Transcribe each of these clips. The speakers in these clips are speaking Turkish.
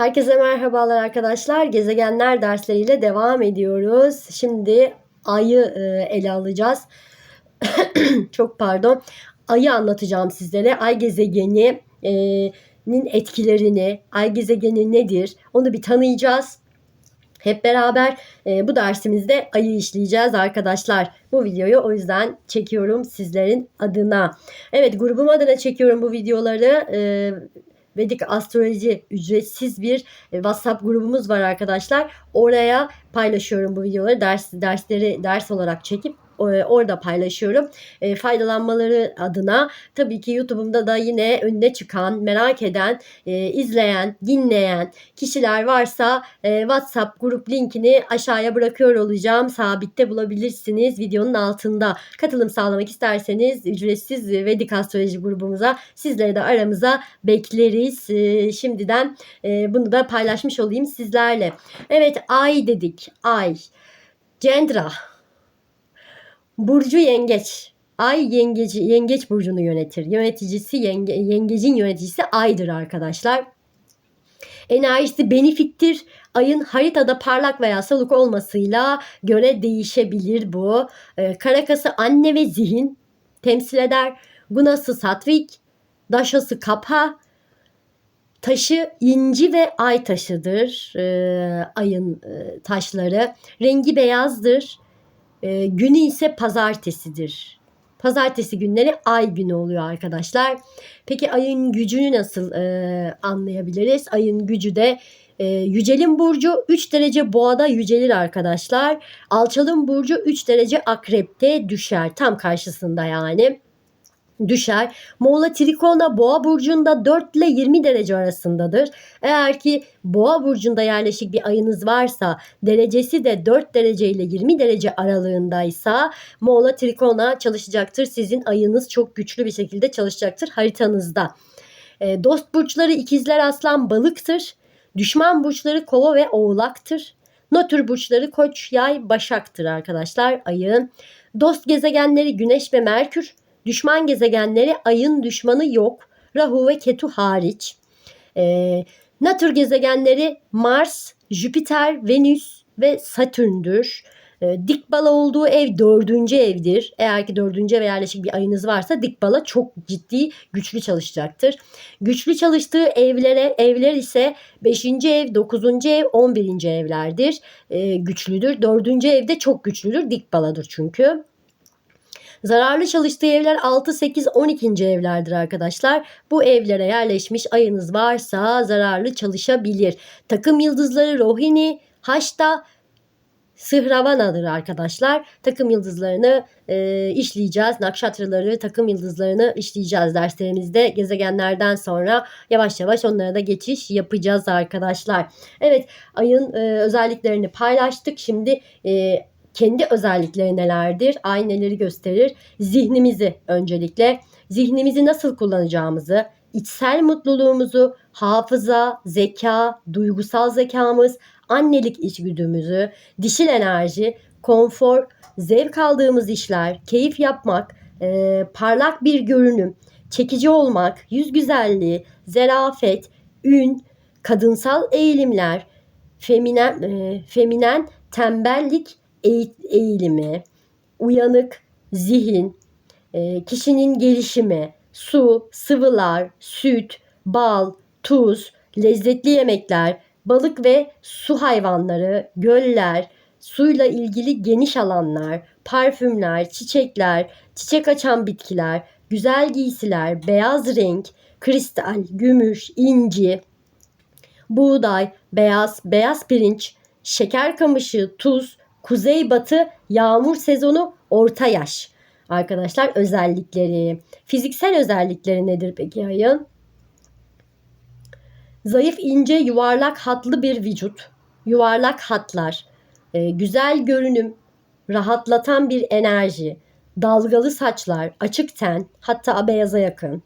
Herkese merhabalar arkadaşlar. Gezegenler dersleriyle devam ediyoruz. Şimdi ayı e, ele alacağız. Çok pardon. Ayı anlatacağım sizlere. Ay gezegeni e, nin etkilerini, ay gezegeni nedir? Onu bir tanıyacağız. Hep beraber e, bu dersimizde ayı işleyeceğiz arkadaşlar. Bu videoyu o yüzden çekiyorum sizlerin adına. Evet grubum adına çekiyorum bu videoları. E, Vedik Astroloji ücretsiz bir e, WhatsApp grubumuz var arkadaşlar. Oraya paylaşıyorum bu videoları. Ders dersleri ders olarak çekip orada paylaşıyorum. E, faydalanmaları adına tabii ki YouTube'umda da yine önüne çıkan, merak eden, e, izleyen, dinleyen kişiler varsa e, WhatsApp grup linkini aşağıya bırakıyor olacağım. Sabitte bulabilirsiniz videonun altında. Katılım sağlamak isterseniz ücretsiz Vedik Astroloji grubumuza sizleri de aramıza bekleriz. E, şimdiden e, bunu da paylaşmış olayım sizlerle. Evet ay dedik. Ay. Cendra. Burcu yengeç. Ay yengeci, yengeç burcunu yönetir. Yöneticisi yenge, yengecin yöneticisi aydır arkadaşlar. Enerjisi benefittir. Ayın haritada parlak veya soluk olmasıyla göre değişebilir bu. Ee, karakası anne ve zihin temsil eder. Gunası satvik, daşası kapha, taşı inci ve ay taşıdır. Ee, ayın e, taşları. Rengi beyazdır. E, günü ise pazartesidir. Pazartesi günleri ay günü oluyor arkadaşlar. Peki ayın gücünü nasıl e, anlayabiliriz? Ayın gücü de e, yücelin burcu 3 derece boğada yücelir arkadaşlar. Alçalın burcu 3 derece akrepte düşer. Tam karşısında yani düşer. Moğla Trikona Boğa burcunda 4 ile 20 derece arasındadır. Eğer ki Boğa burcunda yerleşik bir ayınız varsa derecesi de 4 derece ile 20 derece aralığındaysa Moğla Trikona çalışacaktır. Sizin ayınız çok güçlü bir şekilde çalışacaktır haritanızda. E, dost burçları ikizler aslan balıktır. Düşman burçları kova ve oğlaktır. Nötr burçları koç yay başaktır arkadaşlar ayın. Dost gezegenleri güneş ve merkür. Düşman gezegenleri ayın düşmanı yok. Rahu ve Ketu hariç. E, Natür gezegenleri Mars, Jüpiter, Venüs ve Satürn'dür. E, dik bala olduğu ev dördüncü evdir. Eğer ki dördüncü eve yerleşik bir ayınız varsa dik bala çok ciddi güçlü çalışacaktır. Güçlü çalıştığı evlere evler ise 5. ev, 9. ev, 11. evlerdir. E, güçlüdür. 4. evde çok güçlüdür. Dik baladır çünkü. Zararlı çalıştığı evler 6, 8, 12. evlerdir arkadaşlar. Bu evlere yerleşmiş ayınız varsa zararlı çalışabilir. Takım yıldızları Rohini, Haşta, Sıhravana'dır arkadaşlar. Takım yıldızlarını e, işleyeceğiz. Nakşatraları, takım yıldızlarını işleyeceğiz derslerimizde. Gezegenlerden sonra yavaş yavaş onlara da geçiş yapacağız arkadaşlar. Evet ayın e, özelliklerini paylaştık. Şimdi e, kendi özellikleri nelerdir? Ay neleri gösterir? Zihnimizi öncelikle, zihnimizi nasıl kullanacağımızı, içsel mutluluğumuzu, hafıza, zeka, duygusal zekamız, annelik içgüdümüzü, dişil enerji, konfor, zevk aldığımız işler, keyif yapmak, e, parlak bir görünüm, çekici olmak, yüz güzelliği, zerafet, ün, kadınsal eğilimler, feminen, e, feminen tembellik eğilimi, uyanık zihin, e, kişinin gelişimi, su, sıvılar, süt, bal, tuz, lezzetli yemekler, balık ve su hayvanları, göller, suyla ilgili geniş alanlar, parfümler, çiçekler, çiçek açan bitkiler, güzel giysiler, beyaz renk, kristal, gümüş, inci, buğday, beyaz, beyaz pirinç, şeker kamışı, tuz, Kuzeybatı yağmur sezonu orta yaş. Arkadaşlar özellikleri. Fiziksel özellikleri nedir peki ayın? Zayıf, ince, yuvarlak hatlı bir vücut. Yuvarlak hatlar. E, güzel görünüm. Rahatlatan bir enerji. Dalgalı saçlar, açık ten, hatta beyaza yakın.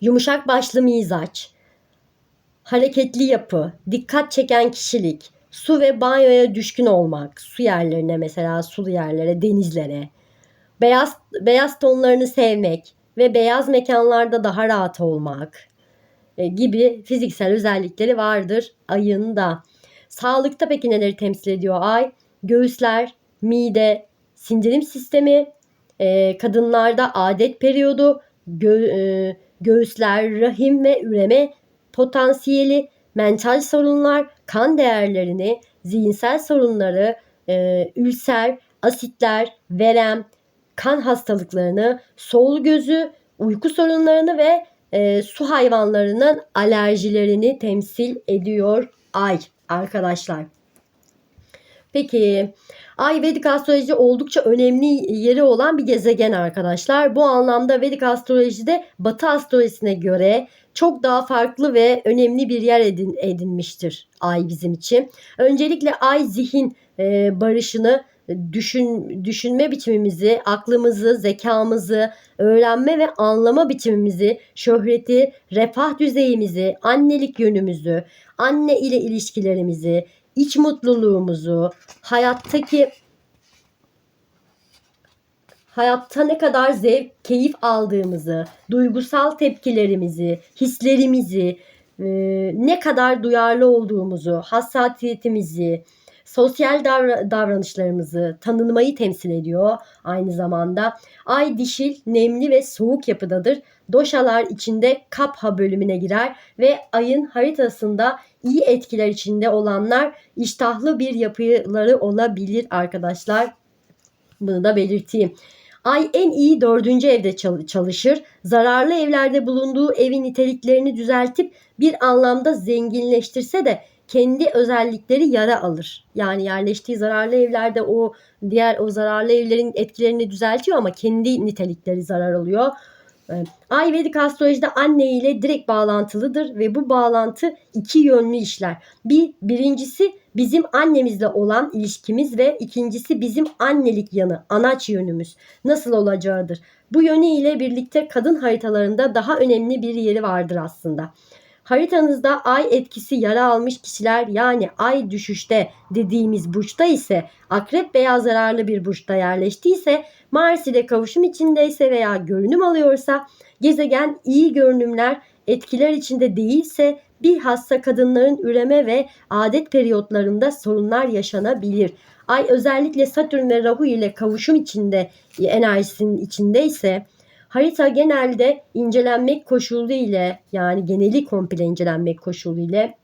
Yumuşak başlı mizaç. Hareketli yapı, dikkat çeken kişilik, Su ve banyoya düşkün olmak. Su yerlerine mesela sulu yerlere, denizlere. Beyaz beyaz tonlarını sevmek ve beyaz mekanlarda daha rahat olmak. e, gibi fiziksel özellikleri vardır ayın da. Sağlıkta peki neleri temsil ediyor ay? Göğüsler, mide, sindirim sistemi, e, kadınlarda adet periyodu, gö- e, göğüsler, rahim ve üreme potansiyeli, mental sorunlar, kan değerlerini, zihinsel sorunları, e, ülser, asitler, verem, kan hastalıklarını, sol gözü, uyku sorunlarını ve e, su hayvanlarının alerjilerini temsil ediyor ay arkadaşlar. Peki Ay Vedik astrolojide oldukça önemli yeri olan bir gezegen arkadaşlar. Bu anlamda Vedik astrolojide Batı astrolojisine göre çok daha farklı ve önemli bir yer edin, edinmiştir Ay bizim için. Öncelikle Ay zihin e, barışını düşün düşünme biçimimizi, aklımızı, zekamızı, öğrenme ve anlama biçimimizi, şöhreti, refah düzeyimizi, annelik yönümüzü, anne ile ilişkilerimizi, iç mutluluğumuzu, hayattaki hayatta ne kadar zevk, keyif aldığımızı, duygusal tepkilerimizi, hislerimizi, e, ne kadar duyarlı olduğumuzu, hassasiyetimizi, sosyal davra- davranışlarımızı tanınmayı temsil ediyor aynı zamanda. Ay dişil, nemli ve soğuk yapıdadır. Doşalar içinde kapha bölümüne girer ve ayın haritasında iyi etkiler içinde olanlar iştahlı bir yapıları olabilir arkadaşlar. Bunu da belirteyim. Ay en iyi dördüncü evde çalışır. Zararlı evlerde bulunduğu evin niteliklerini düzeltip bir anlamda zenginleştirse de kendi özellikleri yara alır. Yani yerleştiği zararlı evlerde o diğer o zararlı evlerin etkilerini düzeltiyor ama kendi nitelikleri zarar alıyor. Ay Vedik astrolojide anne ile direkt bağlantılıdır ve bu bağlantı iki yönlü işler. Bir, birincisi bizim annemizle olan ilişkimiz ve ikincisi bizim annelik yanı, anaç yönümüz nasıl olacağıdır. Bu yönü ile birlikte kadın haritalarında daha önemli bir yeri vardır aslında. Haritanızda ay etkisi yara almış kişiler yani ay düşüşte dediğimiz burçta ise akrep veya zararlı bir burçta yerleştiyse Mars ile kavuşum içindeyse veya görünüm alıyorsa gezegen iyi görünümler etkiler içinde değilse bilhassa kadınların üreme ve adet periyotlarında sorunlar yaşanabilir. Ay özellikle Satürn ve Rahu ile kavuşum içinde enerjisinin içindeyse Harita genelde incelenmek koşulu ile yani geneli komple incelenmek koşulu ile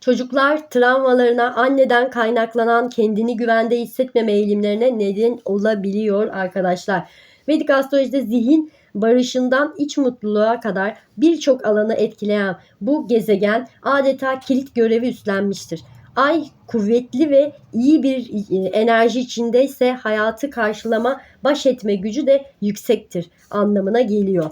çocuklar travmalarına anneden kaynaklanan kendini güvende hissetmeme eğilimlerine neden olabiliyor arkadaşlar. Vedik astrolojide zihin barışından iç mutluluğa kadar birçok alanı etkileyen bu gezegen adeta kilit görevi üstlenmiştir. Ay kuvvetli ve iyi bir e, enerji içindeyse hayatı karşılama, baş etme gücü de yüksektir anlamına geliyor.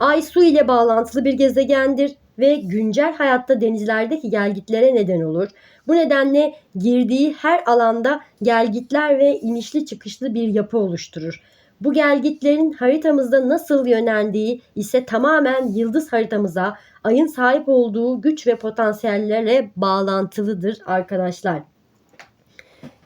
Ay su ile bağlantılı bir gezegendir ve güncel hayatta denizlerdeki gelgitlere neden olur. Bu nedenle girdiği her alanda gelgitler ve inişli çıkışlı bir yapı oluşturur. Bu gelgitlerin haritamızda nasıl yöneldiği ise tamamen yıldız haritamıza, ayın sahip olduğu güç ve potansiyellere bağlantılıdır arkadaşlar.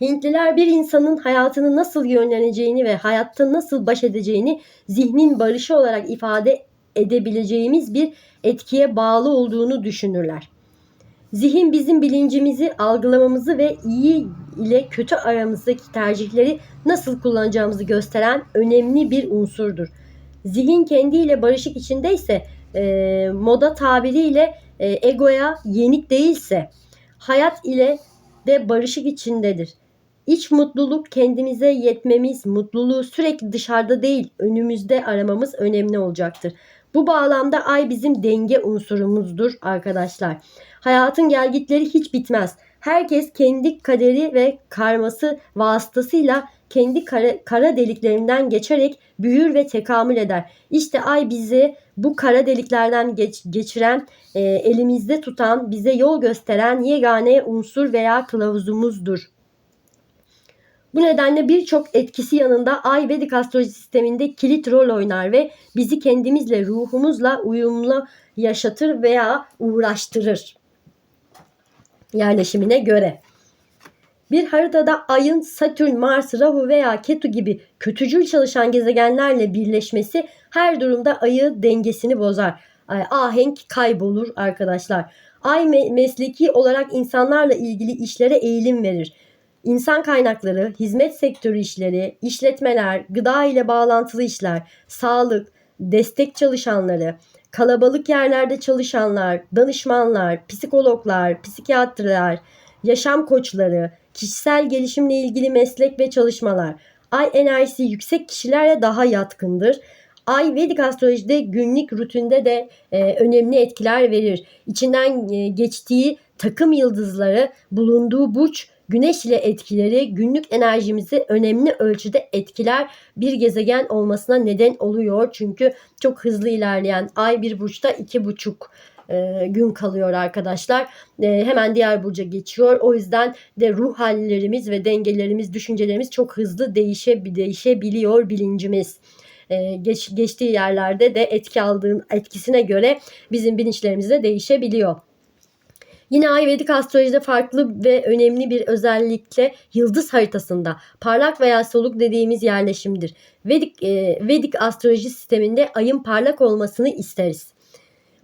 Hintliler bir insanın hayatını nasıl yönleneceğini ve hayatta nasıl baş edeceğini zihnin barışı olarak ifade edebileceğimiz bir etkiye bağlı olduğunu düşünürler. Zihin bizim bilincimizi, algılamamızı ve iyi ile kötü aramızdaki tercihleri nasıl kullanacağımızı gösteren önemli bir unsurdur. Zihin kendiyle barışık içindeyse e, moda tabiriyle e, egoya yenik değilse hayat ile de barışık içindedir. İç mutluluk kendimize yetmemiz, mutluluğu sürekli dışarıda değil önümüzde aramamız önemli olacaktır. Bu bağlamda ay bizim denge unsurumuzdur arkadaşlar. Hayatın gelgitleri hiç bitmez. Herkes kendi kaderi ve karması vasıtasıyla kendi kara, kara deliklerinden geçerek büyür ve tekamül eder. İşte ay bizi bu kara deliklerden geç, geçiren, e, elimizde tutan, bize yol gösteren yegane unsur veya kılavuzumuzdur. Bu nedenle birçok etkisi yanında Ay Vedik astroloji sisteminde kilit rol oynar ve bizi kendimizle, ruhumuzla uyumlu yaşatır veya uğraştırır yerleşimine göre. Bir haritada ayın Satürn, Mars, Rahu veya Ketu gibi kötücül çalışan gezegenlerle birleşmesi her durumda ayı dengesini bozar. e, ahenk kaybolur arkadaşlar. Ay me- mesleki olarak insanlarla ilgili işlere eğilim verir. İnsan kaynakları, hizmet sektörü işleri, işletmeler, gıda ile bağlantılı işler, sağlık, destek çalışanları, kalabalık yerlerde çalışanlar, danışmanlar, psikologlar, psikiyatrlar, yaşam koçları, kişisel gelişimle ilgili meslek ve çalışmalar. Ay enerjisi yüksek kişilerle daha yatkındır. Ay Vedik astrolojide günlük rutinde de e, önemli etkiler verir. İçinden e, geçtiği takım yıldızları, bulunduğu burç, güneş ile etkileri günlük enerjimizi önemli ölçüde etkiler. Bir gezegen olmasına neden oluyor. Çünkü çok hızlı ilerleyen ay bir burçta iki buçuk e, gün kalıyor arkadaşlar. E, hemen diğer burca geçiyor. O yüzden de ruh hallerimiz ve dengelerimiz, düşüncelerimiz çok hızlı değişe, değişebiliyor bilincimiz. E, geç, geçtiği yerlerde de etki aldığın etkisine göre bizim bilinçlerimiz de değişebiliyor. Yine Ayurvedik astrolojide farklı ve önemli bir özellikle yıldız haritasında parlak veya soluk dediğimiz yerleşimdir. Vedik, e, Vedik astroloji sisteminde ayın parlak olmasını isteriz.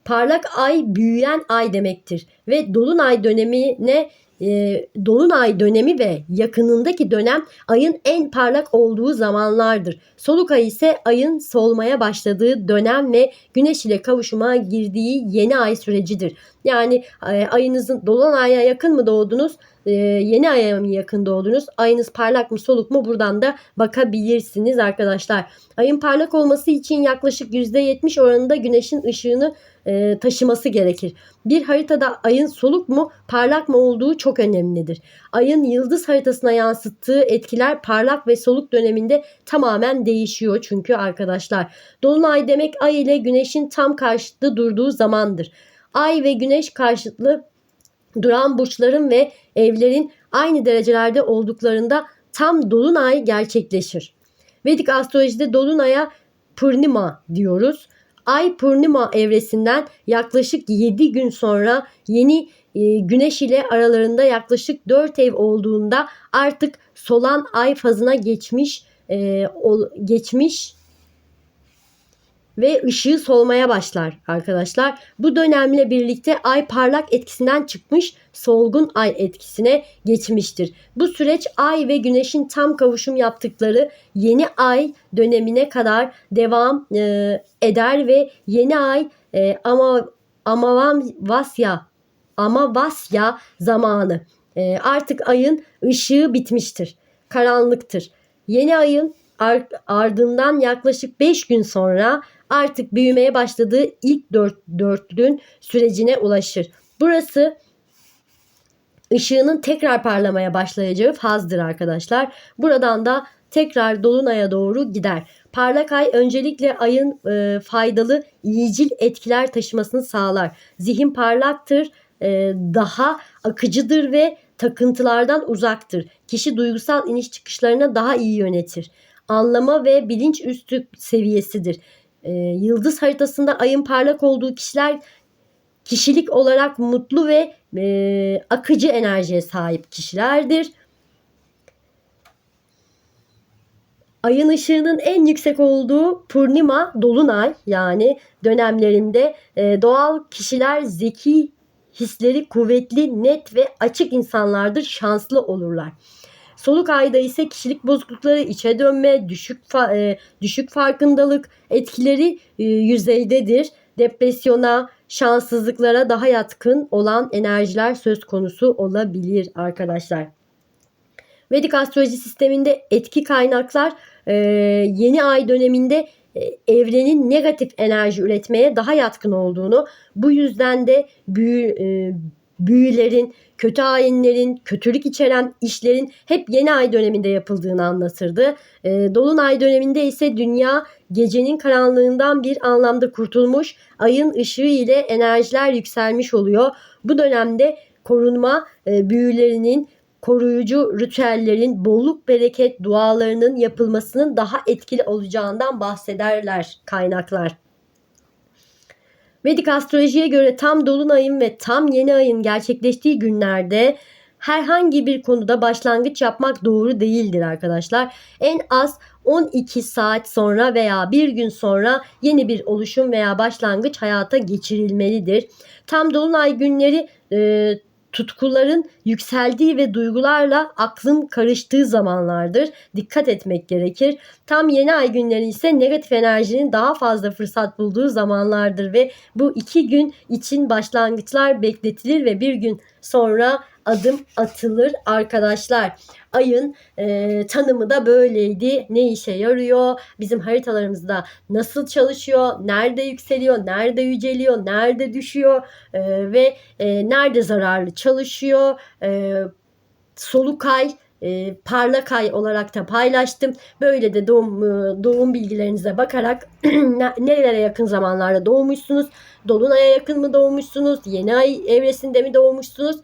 Parlak ay büyüyen ay demektir ve dolunay dönemine e, dolunay dönemi ve yakınındaki dönem ayın en parlak olduğu zamanlardır. Soluk ay ise ayın solmaya başladığı dönem ve güneş ile kavuşuma girdiği yeni ay sürecidir. Yani e, ayınızın dolunaya yakın mı doğdunuz? E, yeni aya mı yakın doğdunuz? Ayınız parlak mı soluk mu? Buradan da bakabilirsiniz arkadaşlar. Ayın parlak olması için yaklaşık %70 oranında güneşin ışığını e, taşıması gerekir. Bir haritada ayın soluk mu parlak mı olduğu çok önemlidir. Ayın yıldız haritasına yansıttığı etkiler parlak ve soluk döneminde tamamen değişiyor çünkü arkadaşlar. Dolunay demek ay ile güneşin tam karşıtı durduğu zamandır. Ay ve güneş karşıtlı duran burçların ve evlerin aynı derecelerde olduklarında tam dolunay gerçekleşir. Vedik astrolojide dolunaya Purnima diyoruz. Ay Purnima evresinden yaklaşık 7 gün sonra yeni e, güneş ile aralarında yaklaşık 4 ev olduğunda artık solan ay fazına geçmiş e, ol, geçmiş ve ışığı solmaya başlar arkadaşlar. Bu dönemle birlikte ay parlak etkisinden çıkmış solgun ay etkisine geçmiştir. Bu süreç ay ve güneşin tam kavuşum yaptıkları yeni ay dönemine kadar devam e, eder ve yeni ay e, ama Amavasya Amavasya zamanı. E, artık ayın ışığı bitmiştir. Karanlıktır. Yeni ayın ardından yaklaşık 5 gün sonra artık büyümeye başladığı ilk dört, dörtlün sürecine ulaşır. Burası ışığının tekrar parlamaya başlayacağı fazdır arkadaşlar. Buradan da tekrar dolunaya doğru gider. Parlak ay öncelikle ayın e, faydalı iyicil etkiler taşımasını sağlar. Zihin parlaktır, e, daha akıcıdır ve takıntılardan uzaktır. Kişi duygusal iniş çıkışlarına daha iyi yönetir. Anlama ve bilinç üstü seviyesidir. E, yıldız haritasında ayın parlak olduğu kişiler kişilik olarak mutlu ve e, akıcı enerjiye sahip kişilerdir. Ayın ışığının en yüksek olduğu Purnima, Dolunay yani dönemlerinde e, doğal kişiler zeki, hisleri kuvvetli, net ve açık insanlardır, şanslı olurlar. Soluk ayda ise kişilik bozuklukları, içe dönme, düşük fa- e, düşük farkındalık etkileri e, yüzeydedir. Depresyona, şanssızlıklara daha yatkın olan enerjiler söz konusu olabilir arkadaşlar. Vedik astroloji sisteminde etki kaynaklar e, yeni ay döneminde e, evrenin negatif enerji üretmeye daha yatkın olduğunu, bu yüzden de büyü, e, büyülerin, kötü ayinlerin, kötülük içeren işlerin hep yeni ay döneminde yapıldığını anlatırdı. E, Dolunay döneminde ise dünya gecenin karanlığından bir anlamda kurtulmuş, ayın ışığı ile enerjiler yükselmiş oluyor. Bu dönemde korunma e, büyülerinin koruyucu ritüellerin bolluk bereket dualarının yapılmasının daha etkili olacağından bahsederler kaynaklar. Vedik astrolojiye göre tam dolunayın ve tam yeni ayın gerçekleştiği günlerde herhangi bir konuda başlangıç yapmak doğru değildir arkadaşlar. En az 12 saat sonra veya bir gün sonra yeni bir oluşum veya başlangıç hayata geçirilmelidir. Tam dolunay günleri e, tutkuların yükseldiği ve duygularla aklın karıştığı zamanlardır. Dikkat etmek gerekir. Tam yeni ay günleri ise negatif enerjinin daha fazla fırsat bulduğu zamanlardır ve bu iki gün için başlangıçlar bekletilir ve bir gün sonra adım atılır arkadaşlar. Ayın e, tanımı da böyleydi. Ne işe yarıyor? Bizim haritalarımızda nasıl çalışıyor? Nerede yükseliyor? Nerede yüceliyor? Nerede düşüyor? E, ve e, nerede zararlı çalışıyor? E, soluk ay, e, parlak ay olarak da paylaştım. Böyle de doğum e, doğum bilgilerinize bakarak ne- nerelere yakın zamanlarda doğmuşsunuz? Dolunay'a yakın mı doğmuşsunuz? Yeni ay evresinde mi doğmuşsunuz?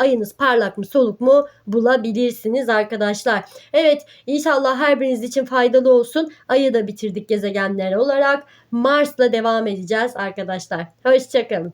Ayınız parlak mı soluk mu bulabilirsiniz arkadaşlar. Evet inşallah her biriniz için faydalı olsun. Ayı da bitirdik gezegenler olarak. Mars'la devam edeceğiz arkadaşlar. Hoşçakalın.